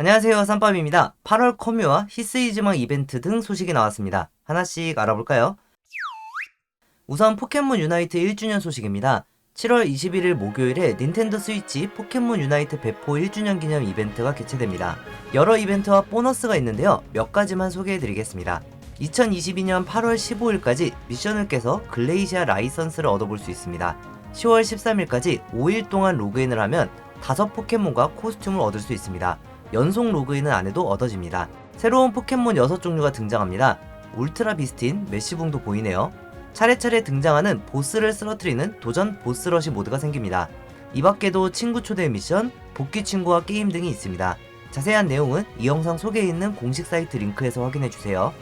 안녕하세요 쌈밥입니다. 8월 커뮤와 히스이즈망 이벤트 등 소식이 나왔습니다. 하나씩 알아볼까요? 우선 포켓몬 유나이트 1주년 소식입니다. 7월 21일 목요일에 닌텐도 스위치 포켓몬 유나이트 배포 1주년 기념 이벤트가 개최됩니다. 여러 이벤트와 보너스가 있는데요. 몇 가지만 소개해드리겠습니다. 2022년 8월 15일까지 미션을 깨서 글레이시아 라이선스를 얻어볼 수 있습니다. 10월 13일까지 5일 동안 로그인을 하면 5 포켓몬과 코스튬을 얻을 수 있습니다. 연속 로그인은 안 해도 얻어집니다. 새로운 포켓몬 6종류가 등장합니다. 울트라 비스틴, 메시붕도 보이네요. 차례차례 등장하는 보스를 쓰러뜨리는 도전 보스러시 모드가 생깁니다. 이 밖에도 친구 초대 미션, 복귀 친구와 게임 등이 있습니다. 자세한 내용은 이 영상 소개에 있는 공식 사이트 링크에서 확인해주세요.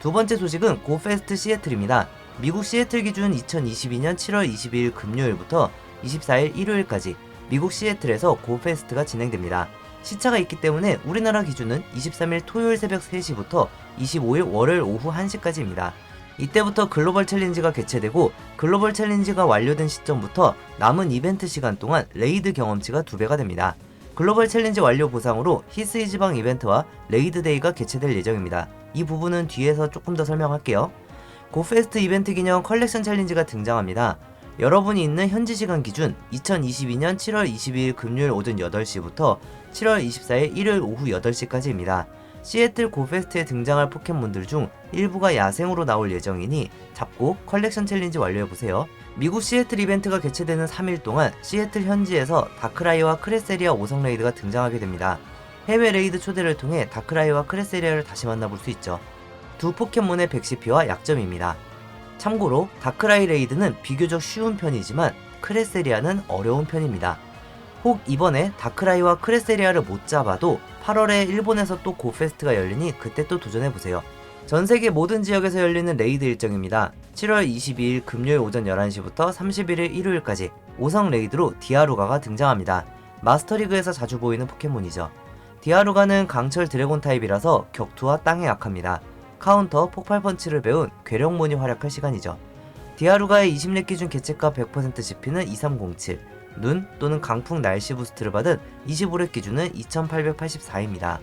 두 번째 소식은 고페스트 시애틀입니다. 미국 시애틀 기준 2022년 7월 22일 금요일부터 24일 일요일까지 미국 시애틀에서 고페스트가 진행됩니다. 시차가 있기 때문에 우리나라 기준은 23일 토요일 새벽 3시부터 25일 월요일 오후 1시까지입니다. 이때부터 글로벌 챌린지가 개최되고 글로벌 챌린지가 완료된 시점부터 남은 이벤트 시간 동안 레이드 경험치가 2배가 됩니다. 글로벌 챌린지 완료 보상으로 히스이 지방 이벤트와 레이드 데이가 개최될 예정입니다. 이 부분은 뒤에서 조금 더 설명할게요. 고페스트 이벤트 기념 컬렉션 챌린지가 등장합니다. 여러분이 있는 현지 시간 기준 2022년 7월 22일 금요일 오전 8시부터 7월 24일 일요일 오후 8시까지입니다. 시애틀 고페스트에 등장할 포켓몬들 중 일부가 야생으로 나올 예정이니 잡고 컬렉션 챌린지 완료해보세요. 미국 시애틀 이벤트가 개최되는 3일 동안 시애틀 현지에서 다크라이와 크레세리아 5성 레이드가 등장하게 됩니다. 해외 레이드 초대를 통해 다크라이와 크레세리아를 다시 만나볼 수 있죠. 두 포켓몬의 백시피와 약점입니다. 참고로 다크라이 레이드는 비교적 쉬운 편이지만 크레세리아는 어려운 편입니다. 혹 이번에 다크라이와 크레세리아를 못 잡아도 8월에 일본에서 또 고페스트가 열리니 그때 또 도전해보세요. 전 세계 모든 지역에서 열리는 레이드 일정입니다. 7월 22일 금요일 오전 11시부터 31일 일요일까지 5성 레이드로 디아루가가 등장합니다. 마스터리그에서 자주 보이는 포켓몬이죠. 디아루가는 강철 드래곤 타입이라서 격투와 땅에 약합니다. 카운터 폭발 펀치를 배운 괴력몬이 활약할 시간이죠. 디아루가의 20렙 기준 개체가 100% CP는 2307, 눈 또는 강풍 날씨 부스트를 받은 25렙 기준은 2884입니다.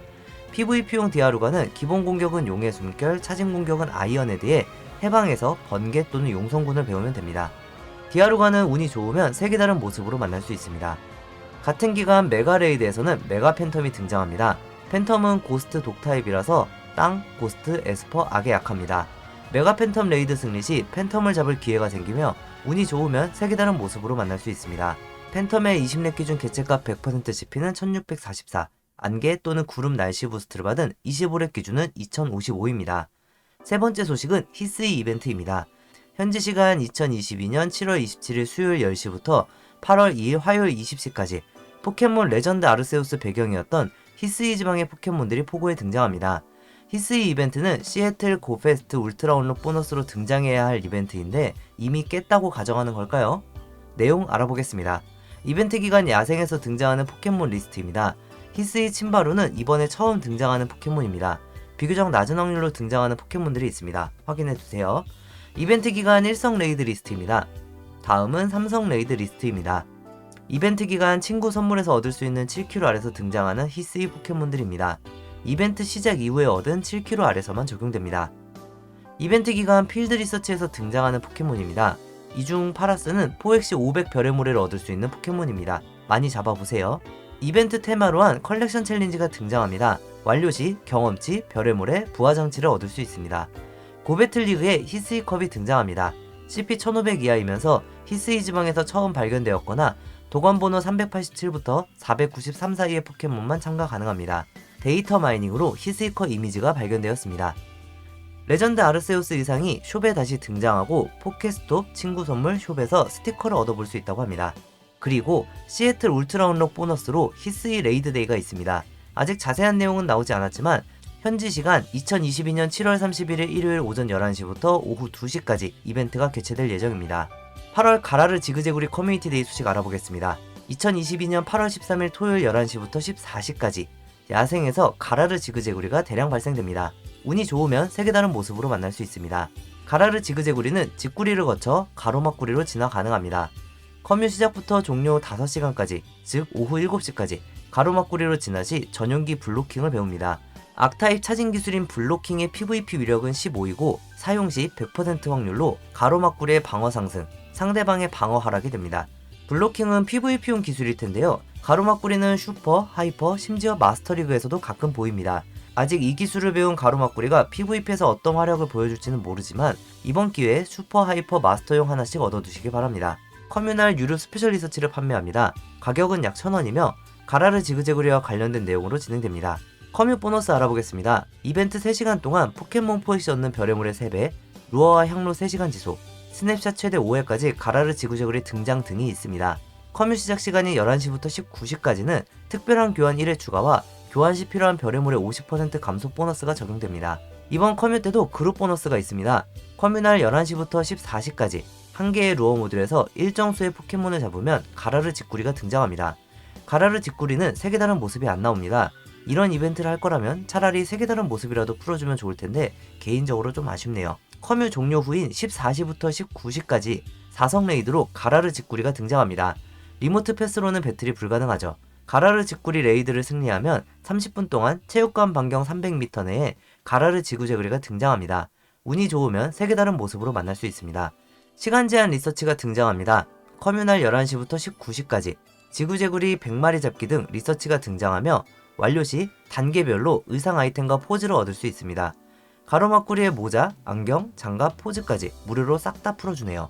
PVP용 디아루가는 기본 공격은 용의 숨결, 차징 공격은 아이언에 대해 해방에서 번개 또는 용성군을 배우면 됩니다. 디아루가는 운이 좋으면 색이 다른 모습으로 만날 수 있습니다. 같은 기간 메가레이드에서는 메가 팬텀이 등장합니다. 팬텀은 고스트 독타입이라서 땅, 고스트, 에스퍼, 악에 약합니다. 메가 팬텀 레이드 승리 시 팬텀을 잡을 기회가 생기며 운이 좋으면 색이 다른 모습으로 만날 수 있습니다. 팬텀의 20렙 기준 개체값 100% CP는 1644, 안개 또는 구름 날씨 부스트를 받은 25렙 기준은 2055입니다. 세 번째 소식은 히스이 이벤트입니다. 현지 시간 2022년 7월 27일 수요일 10시부터 8월 2일 화요일 20시까지 포켓몬 레전드 아르세우스 배경이었던 히스이 지방의 포켓몬들이 포고에 등장합니다. 히스이 이벤트는 시애틀 고페스트 울트라 온록 보너스로 등장해야 할 이벤트인데 이미 깼다고 가정하는 걸까요? 내용 알아보겠습니다. 이벤트 기간 야생에서 등장하는 포켓몬 리스트입니다. 히스이 침바루는 이번에 처음 등장하는 포켓몬입니다. 비교적 낮은 확률로 등장하는 포켓몬들이 있습니다. 확인해주세요. 이벤트 기간 1성 레이드 리스트입니다. 다음은 3성 레이드 리스트입니다. 이벤트 기간 친구 선물에서 얻을 수 있는 7kg 아래서 등장하는 히스이 포켓몬들입니다. 이벤트 시작 이후에 얻은 7kg 아래서만 적용됩니다. 이벤트 기간 필드 리서치에서 등장하는 포켓몬입니다. 이 중 파라스는 포획시 500 별의 모래를 얻을 수 있는 포켓몬입니다. 많이 잡아보세요. 이벤트 테마로 한 컬렉션 챌린지가 등장합니다. 완료 시 경험치, 별의 모래, 부하 장치를 얻을 수 있습니다. 고배틀 리그에 히스이 컵이 등장합니다. CP 1500 이하이면서 히스이 지방에서 처음 발견되었거나 도관 번호 387부터 493 사이의 포켓몬만 참가 가능합니다. 데이터 마이닝으로 히스이커 이미지가 발견되었습니다. 레전드 아르세우스 의상이 숍에 다시 등장하고 포켓스톱, 친구 선물, 숍에서 스티커를 얻어볼 수 있다고 합니다. 그리고 시애틀 울트라 언록 보너스로 히스이 레이드 데이가 있습니다. 아직 자세한 내용은 나오지 않았지만 현지 시간 2022년 7월 31일 일요일 오전 11시부터 오후 2시까지 이벤트가 개최될 예정입니다. 8월 가라르 지그재구리 커뮤니티 데이 소식 알아보겠습니다. 2022년 8월 13일 토요일 11시부터 14시까지 야생에서 가라르 지그재구리가 대량 발생됩니다. 운이 좋으면 색이 다른 모습으로 만날 수 있습니다. 가라르 지그재구리는 직구리를 거쳐 가로막구리로 진화 가능합니다. 커뮤 시작부터 종료 5시간까지, 즉 오후 7시까지 가로막구리로 진화 시 전용기 블로킹을 배웁니다. 악타입 차징 기술인 블로킹의 PVP 위력은 15이고 사용 시 100% 확률로 가로막구리의 방어 상승, 상대방의 방어 하락이 됩니다. 블로킹은 PVP용 기술일 텐데요. 가로막구리는 슈퍼, 하이퍼, 심지어 마스터리그에서도 가끔 보입니다. 아직 이 기술을 배운 가로막구리가 PVP에서 어떤 활약을 보여줄지는 모르지만 이번 기회에 슈퍼, 하이퍼, 마스터용 하나씩 얻어두시기 바랍니다. 커뮤널 유료 스페셜 리서치를 판매합니다. 가격은 약 1000원이며 가라르 지그재그리와 관련된 내용으로 진행됩니다. 커뮤 보너스 알아보겠습니다. 이벤트 3시간 동안 포켓몬 포획시 얻는 별의물의 3배, 루어와 향로 3시간 지속, 스냅샷 최대 5회까지 가라르 지구재구리 등장 등이 있습니다. 커뮤 시작 시간이 11시부터 19시까지는 특별한 교환 1회 추가와 교환 시 필요한 별의물의 50% 감소 보너스가 적용됩니다. 이번 커뮤 때도 그룹 보너스가 있습니다. 커뮤날 11시부터 14시까지 한 개의 루어 모듈에서 일정 수의 포켓몬을 잡으면 가라르 직구리가 등장합니다. 가라르 직구리는 색이 다른 모습이 안 나옵니다. 이런 이벤트를 할 거라면 차라리 색이 다른 모습이라도 풀어주면 좋을 텐데 개인적으로 좀 아쉽네요. 커뮤 종료 후인 14시부터 19시까지 4성 레이드로 가라르 직구리가 등장합니다. 리모트 패스로는 배틀이 불가능하죠. 가라르 직구리 레이드를 승리하면 30분 동안 체육관 반경 300m 내에 가라르 지구제구리가 등장합니다. 운이 좋으면 색이 다른 모습으로 만날 수 있습니다. 시간 제한 리서치가 등장합니다. 커뮤날 11시부터 19시까지 지구제구리 100마리 잡기 등 리서치가 등장하며 완료 시 단계별로 의상 아이템과 포즈를 얻을 수 있습니다. 가로막구리의 모자, 안경, 장갑, 포즈까지 무료로 싹 다 풀어주네요.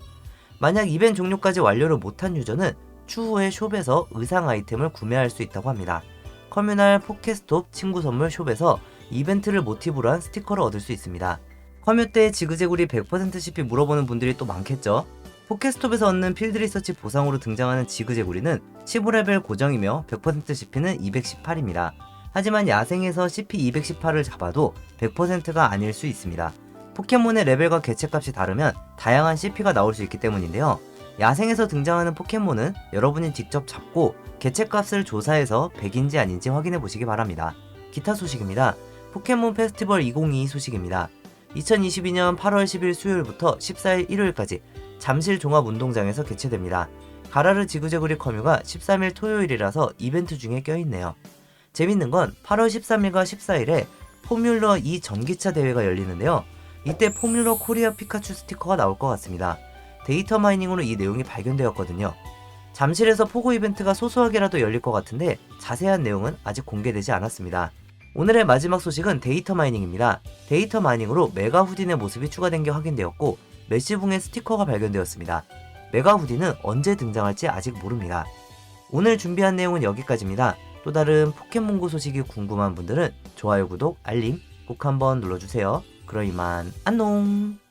만약 이벤트 종료까지 완료를 못한 유저는 추후에 숍에서 의상 아이템을 구매할 수 있다고 합니다. 커뮤널 포켓스톱 친구 선물 숍에서 이벤트를 모티브로 한 스티커를 얻을 수 있습니다. 커뮤 때 지그재구리 100% CP 물어보는 분들이 또 많겠죠? 포켓스톱에서 얻는 필드 리서치 보상으로 등장하는 지그재구리는 15레벨 고정이며 100% CP는 218입니다. 하지만 야생에서 CP 218을 잡아도 100%가 아닐 수 있습니다. 포켓몬의 레벨과 개체값이 다르면 다양한 CP가 나올 수 있기 때문인데요. 야생에서 등장하는 포켓몬은 여러분이 직접 잡고 개체값을 조사해서 100인지 아닌지 확인해 보시기 바랍니다. 기타 소식입니다. 포켓몬 페스티벌 2022 소식입니다. 2022년 8월 10일 수요일부터 14일 일요일까지 잠실 종합운동장에서 개최됩니다. 가라르 지구제구리 커뮤가 13일 토요일이라서 이벤트 중에 껴있네요. 재밌는 건 8월 13일과 14일에 포뮬러 2 전기차 대회가 열리는데요. 이때 포뮬러 코리아 피카츄 스티커가 나올 것 같습니다. 데이터 마이닝으로 이 내용이 발견되었거든요. 잠실에서 포고 이벤트가 소소하게라도 열릴 것 같은데 자세한 내용은 아직 공개되지 않았습니다. 오늘의 마지막 소식은 데이터 마이닝입니다. 데이터 마이닝으로 메가 후딘의 모습이 추가된 게 확인되었고 메시붕의 스티커가 발견되었습니다. 메가 후딘은 언제 등장할지 아직 모릅니다. 오늘 준비한 내용은 여기까지입니다. 또 다른 포켓몬고 소식이 궁금한 분들은 좋아요, 구독, 알림 꼭 한번 눌러주세요. 그럼 이만 안녕!